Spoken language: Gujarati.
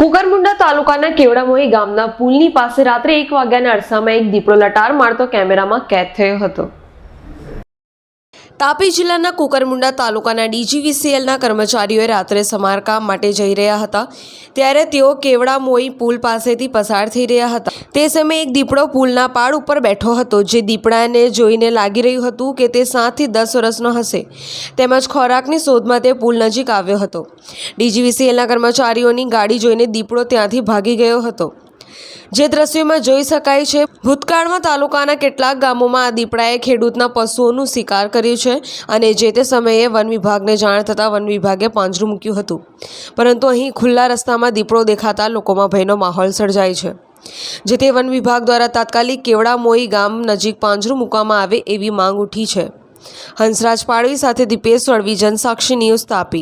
કુકરમુંડા તાલુકાના કેવડામોહી ગામના પુલની પાસે રાત્રે એક વાગ્યાના અરસામાં એક દીપડો લટાર મારતો કેમેરામાં કેદ થયો હતો. તાપી જિલ્લાના કુકરમુંડા તાલુકાના ડીજીવીસીએલના કર્મચારીઓએ રાત્રે સમારકામ માટે જઈ રહ્યા હતા. ત્યારે તેઓ કેવડામોઈ પુલ પાસેથી પસાર થઈ રહ્યા હતા. તે સમયે એક દીપડો પુલના પાડ ઉપર બેઠો હતો, જે દીપડાને જોઈને લાગી રહ્યું હતું કે તે સાતથી દસ વર્ષનો હશે. તેમજ ખોરાકની શોધમાં તે પુલ નજીક આવ્યો હતો. ડીજીવીસીએલના કર્મચારીઓની ગાડી જોઈને દીપડો ત્યાંથી ભાગી ગયો હતો. જે દ્રશ્યોમાં જોઈ શકાય છે, ભૂતકાળમાં તાલુકાના કેટલાક ગામોમાં આ દીપડાએ ખેડૂતના પશુઓનું શિકાર કર્યું છે અને જે તે સમયે વન વિભાગને જાણ થતાં વન વિભાગે પાંજરું મૂક્યું હતું. પરંતુ અહીં ખુલ્લા રસ્તામાં દીપડો દેખાતા લોકોમાં ભયનો માહોલ સર્જાય છે. જેથી વન વિભાગ દ્વારા તાત્કાલિક કેવડામોઈ ગામ નજીક પાંજરું મૂકવામાં આવે એવી માંગ ઉઠી છે. હંસરાજ પાડવી સાથે દીપેશ વળવી જનસાક્ષી ન્યૂઝ તાપી.